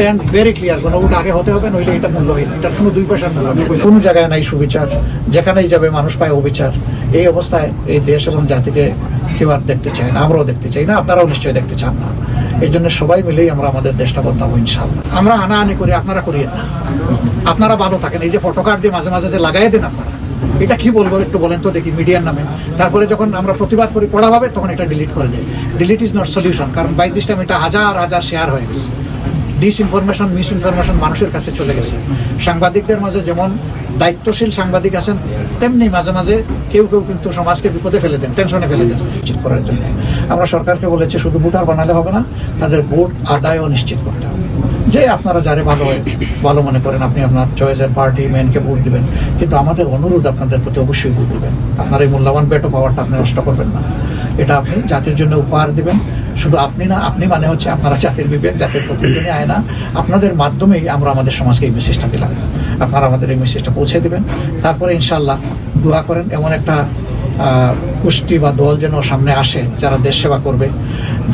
Stand very clear কোনো vote আগে হতে হবে, নইলে এটা মূল্যহীন এটার কোনো দুই পয়সার মূল্য নেই কোনো জায়গায় নাই সুবিচার, যেখানেই যাবে মানুষ পায় অবিচার। এই অবস্থায় এই দেশ এবং জাতিকে কেউ আর দেখতে চায় না, আমরাও দেখতে চাই না, আপনারাও নিশ্চয়ই দেখতে চান না। এই জন্য সবাই মিলেই আমরা আমাদের দেশটা বদলাবো ইনশাল্লাহ আমরা হানাহানি করি, আপনারা করিয়েন না। আপনারা ভালো থাকেন, এই যে ফটো কার্ড দিয়ে মাঝে মাঝে যে লাগাই দেন আপনারা, এটা কি বলব একটু বলেন তো দেখি, মিডিয়ার নামে। তারপরে যখন আমরা প্রতিবাদ করি পড়াভাবে তখন এটা ডিলিট করে দেয়। ডিলিট ইজ নট সলিউশন কারণ বাই দিস টাইম এটা হাজার হাজার শেয়ার হয়ে গেছে। ডিস ইনফরমেশন মিস ইনফরমেশন মানুষের কাছে চলে গেছে। সাংবাদিকদের মাঝে যেমন দায়িত্বশীল সাংবাদিক আছেন, তেমনি মাঝে মাঝে কেউ কেউ কিন্তু সমাজকে বিপদে ফেলে দেন টেনশনে ফেলে দেন নিশ্চিত করার জন্য। আমরা সরকারকে বলেছি, শুধু ভোটার বানালে হবে না, তাদের ভোট আদায়ও নিশ্চিত করতে হবে। যে আপনারা যারে ভালো হয়, ভালো মনে করেন, আপনি আপনার চয়েসের পার্টি ম্যানকে ভোট দিবেন, কিন্তু আমাদের অনুরোধ আপনাদের প্রতি অবশ্যই ভোট দিবেন। আপনার এই মূল্যবান বেটো পাওয়ারটা আপনি নষ্ট করবেন না। এটা আপনি জাতির জন্য উপহার দিবেন শুধু আপনি না, আপনি মানে হচ্ছে আপনারা জাতির বিবেক, জাতির প্রতিদিনই আয় না। আপনাদের মাধ্যমেই আমরা আমাদের সমাজকে এই মেসেজটা দিলাম। আপনারা আমাদের এই মেসেজটা পৌঁছে দেবেন। তারপরে ইনশাল্লাহ দোয়া করেন, এমন একটা গোষ্ঠী বা দল যেন সামনে আসে, যারা দেশ সেবা করবে,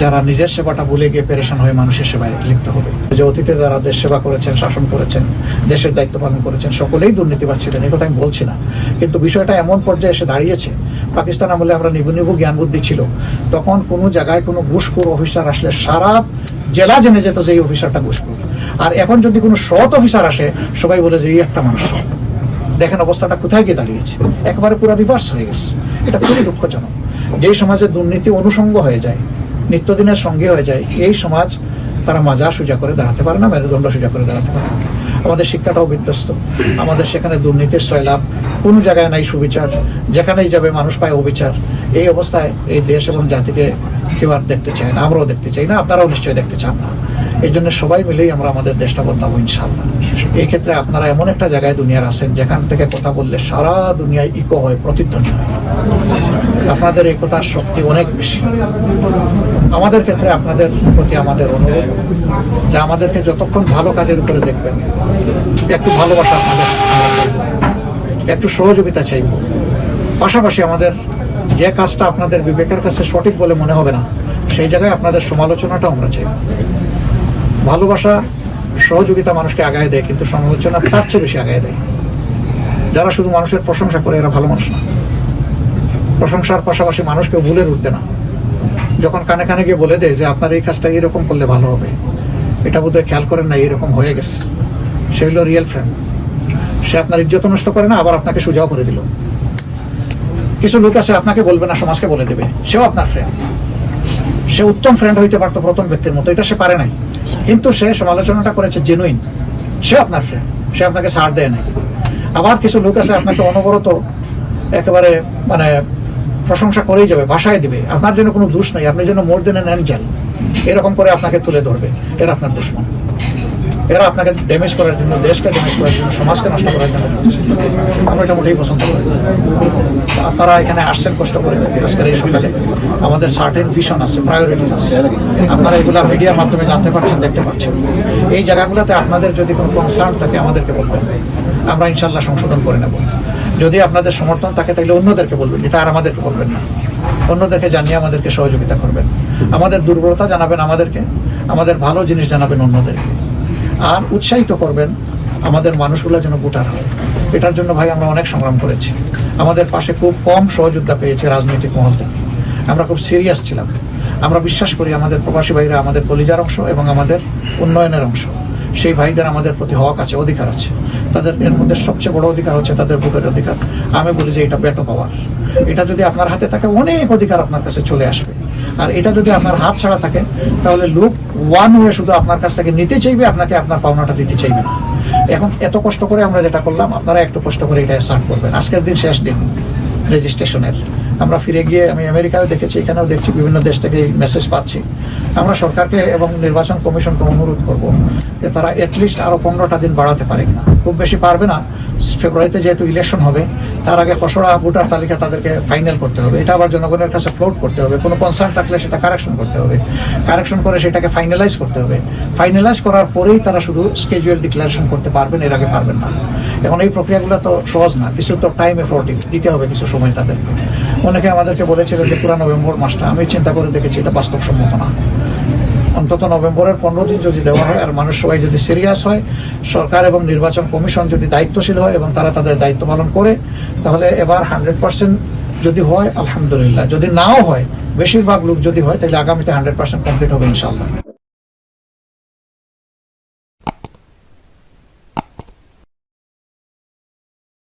যারা নিজের সেবাটা ভুলে গিয়ে পেরেশান হয়ে মানুষের সেবায় লিপ্ত হবে। যে অতীতে যারা দেশ সেবা করেছেন, শাসন করেছেন, দেশের দায়িত্ব পালন করেছেন, সকলেই দুর্নীতিবাদ ছিলেন এই কথা আমি বলছি না। কিন্তু বিষয়টা এমন পর্যায়ে এসে দাঁড়িয়েছে পাকিস্তান আমলে আমরা নিবু নিবু জ্ঞান বুদ্ধি ছিল। তখন কোনো জায়গায় কোনো ঘুষখোর অফিসার আসলে সারা জেলা জেনে যেত যে এই অফিসারটা ঘুষখোর। আর এখন যদি কোনো সৎ অফিসার আসে, সবাই বলে যে এই একটা মানুষ দেখেন অবস্থাটা কোথায় গিয়ে দাঁড়িয়েছে? একেবারে পুরো রিভার্স হয়ে গেছে। এটা খুবই দুঃখজনক। যেই সমাজে দুর্নীতি অনুষঙ্গ হয়ে যায়, নিত্যদিনের সঙ্গে হয়ে যায়, এই সমাজ তারা মাজা সোজা করে দাঁড়াতে পারে না, মেরুদণ্ড সোজা করে দাঁড়াতে পারে না। আমাদের শিক্ষাটাও বিধ্বস্ত। আমাদের সেখানে দুর্নীতির সয়লাভ কোনো জায়গায় নাই সুবিচার, যেখানেই যাবে মানুষ পায় অবিচার। এই অবস্থায় এই দেশ এবং জাতিকে কেউ আর দেখতে চায় না, আমরাও দেখতে চাই না, আপনারাও নিশ্চয়ই দেখতে চান না। এই জন্য সবাই মিলেই আমরা আমাদের দেশটা বদলাবো ইনশাল্লাহ এই ক্ষেত্রে আপনারা এমন একটা জায়গায় দুনিয়ার আছেন, যেখান থেকে কথা বললে সারা দুনিয়ায় ইকো হয়, প্রতিধ্বনি হয়। আপনাদের এই কথার শক্তি অনেক বেশি। আমাদের ক্ষেত্রে আপনাদের প্রতি আমাদের অনুরোধ, যে আমাদেরকে যতক্ষণ ভালো কাজের উপরে দেখবেন, একটু ভালোবাসা আপনাদের। একটু সহযোগিতা চাইব। পাশাপাশি আমাদের যে কাজটা আপনাদের বিবেকের কাছে সঠিক বলে মনে হবে না, সেই জায়গায় আপনাদের সমালোচনাটাও আমরা চাইব। ভালোবাসা, সহযোগিতা মানুষকে আগায় দেয়, কিন্তু সমালোচনা তার চেয়ে বেশি আগায় দেয়। যারা শুধু মানুষের প্রশংসা করে, এরা ভালো মানুষ না। প্রশংসার পাশাপাশি মানুষকে ভুলে উঠবে না। যখন কানে কানে গিয়ে বলে দেয় যে, আপনার এই কাজটা এরকম করলে ভালো হবে। এটা বোধহয় খেয়াল করেন না এরকম হয়ে গেছে। সে হলো রিয়েল ফ্রেন্ড সে আপনার ইজ্জত নষ্ট করে না, আবার আপনাকে সোজাও করে দিল। কিছু লোক আছে, আপনাকে বলবে না, সমাজকে বলে দেবে। সেও আপনার ফ্রেন্ড সে উত্তম ফ্রেন্ড হইতে পারতো প্রথম ব্যক্তির মতো, এটা সে পারে নাই। কিন্তু সে সমালোচনাটা করেছে জেনুইন সে আপনার ফ্রেন্ড সে আপনাকে ছাড় দেয় নাই। আবার কিছু লোক আছে, আপনাকে অনবরত একেবারে মানে প্রশংসা করেই যাবে, ভাষায় দিবে। আপনার জন্য কোনো দোষ নাই, আপনি যেন মোর দেন অ্যাঞ্জেল এরকম করে আপনাকে তুলে ধরবে। এরা আপনার দুশ্মন। এরা আপনাকে ড্যামেজ করার জন্য, দেশকে ড্যামেজ করার জন্য, সমাজকে নষ্ট করার জন্য আমরা এটা মোটেই পছন্দ করি। আপনারা এখানে আসছেন কষ্ট করে, আজকের এই সকালে। আমাদের সার্টেন ভিশন আছে প্রায়োরিটি আছে। আপনারা এগুলো মিডিয়ার মাধ্যমে জানতে পারছেন, দেখতে পাচ্ছেন এই জায়গাগুলোতে আপনাদের যদি কোনো কনসার্ন থাকে, আমাদেরকে বলবেন। আমরা ইনশাল্লাহ সংশোধন করে নেব। যদি আপনাদের সমর্থন থাকে, তাহলে অন্যদেরকে বলবেন। এটা আর আমাদেরকে বলবেন না। অন্যদেরকে জানিয়ে আমাদেরকে সহযোগিতা করবেন। আমাদের দুর্বলতা জানাবেন আমাদেরকে। আমাদের ভালো জিনিস জানাবেন অন্যদেরকে। আর উৎসাহিত করবেন আমাদের মানুষগুলো যেন ভোটার হয়। এটার জন্য ভাই আমরা অনেক সংগ্রাম করেছি। আমাদের পাশে খুব কম সহযোগিতা পেয়েছে রাজনৈতিক মহল থেকে আমরা খুব সিরিয়াস ছিলাম। আমরা বিশ্বাস করি আমাদের প্রবাসী ভাইরা আমাদের কলিজার অংশ এবং আমাদের উন্নয়নের অংশ। সেই ভাইদের আমাদের প্রতি হক আছে, অধিকার আছে। তাদের এর মধ্যে সবচেয়ে বড় অধিকার হচ্ছে তাদের ভোটের অধিকার। আমি বলি যে এটা বেটো পাওয়ার এটা যদি আপনার হাতে থাকে, অনেক অধিকার আপনার কাছে চলে আসবে। আর এটা যদি আপনার হাত ছাড়া থাকে, তাহলে লোক ওয়ান ওয়ে শুধু আপনার কাছ থেকে নিতে চাইবে, আপনাকে আপনার পাওনাটা দিতে চাইবে না। এখন এত কষ্ট করে আমরা যেটা করলাম, আপনারা একটু কষ্ট করে এটা স্টার্ট করবেন। আজকের দিন শেষ দিন রেজিস্ট্রেশনের আমরা ফিরে গিয়ে আমি আমেরিকায় দেখেছি, এখানেও দেখছি, বিভিন্ন দেশ থেকে এই মেসেজ পাচ্ছি। আমরা সরকারকে এবং নির্বাচন কমিশনকে অনুরোধ করব যে তারা অ্যাটলিস্ট আরও পনেরোটা দিন বাড়াতে পারে কিনা খুব বেশি পারবে না ফেব্রুয়ারিতে যেহেতু ইলেকশন হবে, তার আগে খসড়া ভোটার তালিকা তাদেরকে ফাইনাল করতে হবে। এটা আবার জনগণের কাছে ফ্লোট করতে হবে। কোনো কনসার্ন থাকলে সেটা কারেকশন করতে হবে। কারেকশন করে সেটাকে ফাইনালাইজ করতে হবে। ফাইনালাইজ করার পরেই তারা শুধু স্কেজুয়াল ডিক্লারেশন করতে পারবেন, এর আগে পারবেন না। এখন এই প্রক্রিয়াগুলো তো সহজ না। কিছু তো টাইম এফোর্ট দিতে হবে কিছু সময় তাদেরকে। অনেকে আমাদেরকে বলেছিলেন যে পুরা নভেম্বর মাসটা, আমি চিন্তা করে দেখেছি, এটা বাস্তবসম্মত না। অন্তত নভেম্বরের পনেরো দিন যদি দেওয়া হয় আর মানুষ সবাই যদি সিরিয়াস হয়, সরকার এবং নির্বাচন কমিশন যদি দায়িত্বশীল হয় এবং তারা তাদের দায়িত্ব পালন করে, তাহলে এবার হান্ড্রেড পার্সেন্ট যদি হয়, আলহামদুলিল্লাহ। যদি নাও হয়, বেশিরভাগ লোক যদি হয়, তাহলে আগামীতে হান্ড্রেড পার্সেন্ট কমপ্লিট হবে ইনশাল্লাহ